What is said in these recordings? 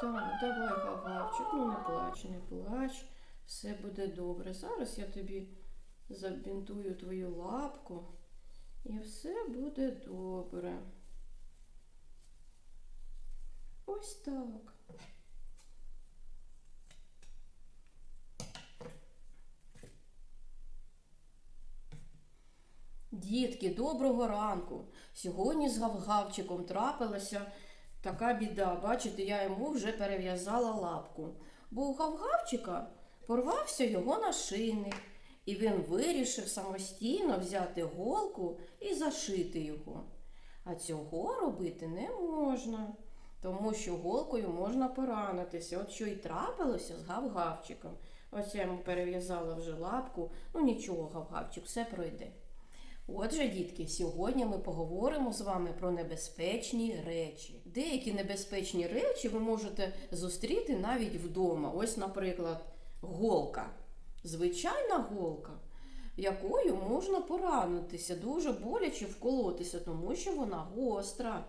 Так, давай, Гавгавчик, ну не плач, не плач. Все буде добре. Зараз я тобі забінтую твою лапку і все буде добре. Ось так. Дітки, доброго ранку. Сьогодні з Гавгавчиком трапилася така біда. Бачите, я йому вже перев'язала лапку. Бо у Гавгавчика порвався його нашийник, і він вирішив самостійно взяти голку і зашити його. А цього робити не можна, тому що голкою можна поранитися. От що і трапилося з Гавгавчиком. Ось я йому перев'язала вже лапку. Ну нічого, Гавгавчик, все пройде. Отже, дітки, сьогодні ми поговоримо з вами про небезпечні речі. Деякі небезпечні речі ви можете зустріти навіть вдома. Ось, наприклад, голка. Звичайна голка, якою можна поранитися, дуже боляче вколотися, тому що вона гостра.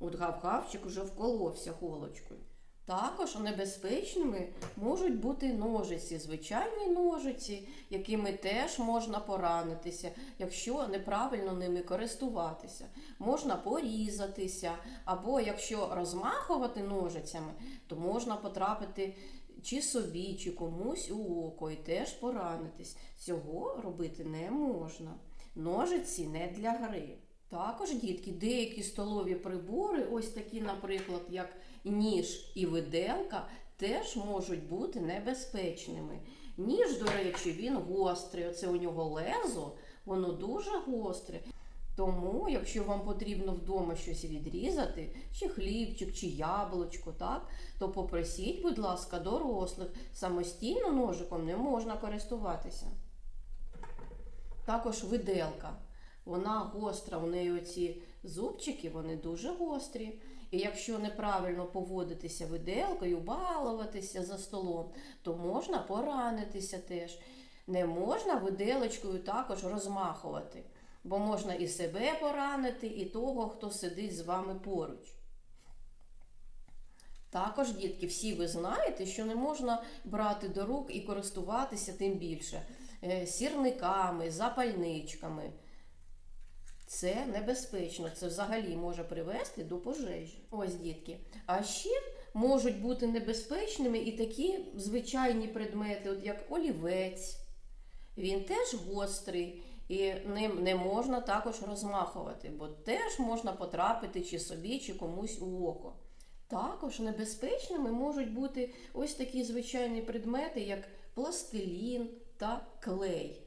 От гавгавчик вже вколовся голочкою. Також небезпечними можуть бути ножиці, звичайні ножиці, якими теж можна поранитися, якщо неправильно ними користуватися. Можна порізатися, або якщо розмахувати ножицями, то можна потрапити чи собі, чи комусь у око і теж поранитись. Цього робити не можна. Ножиці не для гри. Також, дітки, деякі столові прибори, ось такі, наприклад, як ніж і виделка, теж можуть бути небезпечними. Ніж, до речі, він гострий. Оце у нього лезо, воно дуже гостре. Тому, якщо вам потрібно вдома щось відрізати, чи хлібчик, чи яблучко, так, то попросіть, будь ласка, дорослих. Самостійно ножиком не можна користуватися. Також виделка. Вона гостра, у неї оці зубчики, вони дуже гострі. І якщо неправильно поводитися виделкою, балуватися за столом, то можна поранитися теж. Не можна виделочкою також розмахувати, бо можна і себе поранити, і того, хто сидить з вами поруч. Також, дітки, всі ви знаєте, що не можна брати до рук і користуватися тим більше е, сірниками, запальничками. Це небезпечно, це взагалі може привести до пожежі. Ось дітки. А ще можуть бути небезпечними і такі звичайні предмети, от як олівець. Він теж гострий, і ним не можна також розмахувати, бо теж можна потрапити чи собі, чи комусь у око. Також небезпечними можуть бути ось такі звичайні предмети, як пластилін та клей.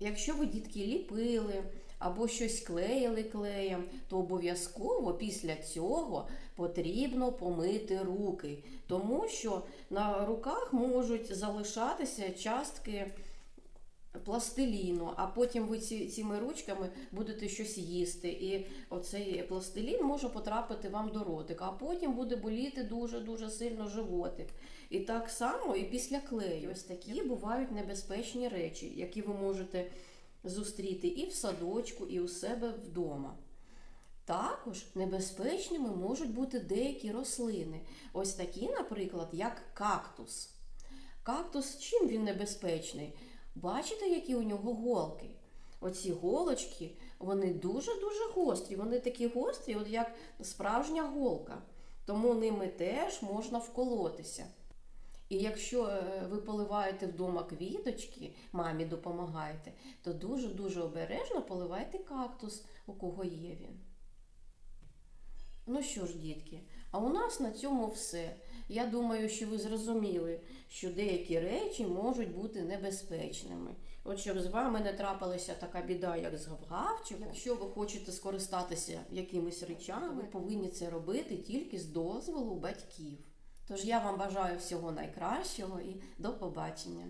Якщо ви дітки ліпили або щось клеїли клеєм, то обов'язково після цього потрібно помити руки, тому що на руках можуть залишатися частки пластиліну, а потім ви ці, цими ручками будете щось їсти. І оцей пластилін може потрапити вам до ротика, а потім буде боліти дуже-дуже сильно животик. І так само і після клею. Ось такі бувають небезпечні речі, які ви можете зустріти і в садочку, і у себе вдома. Також небезпечними можуть бути деякі рослини. Ось такі, наприклад, як кактус. Кактус чим він небезпечний? Бачите, які у нього голки? Оці голочки, вони дуже-дуже гострі. Вони такі гострі, от як справжня голка. Тому ними теж можна вколотися. І якщо е, ви поливаєте вдома квіточки, мамі допомагаєте, то дуже-дуже обережно поливайте кактус, у кого є він. Ну що ж, дітки, а у нас на цьому все. Я думаю, що ви зрозуміли, що деякі речі можуть бути небезпечними. От щоб з вами не трапилася така біда, як з гавгавчиком, якщо ви хочете скористатися якимись речами, ви повинні це робити тільки з дозволу батьків. Тож я вам бажаю всього найкращого і до побачення.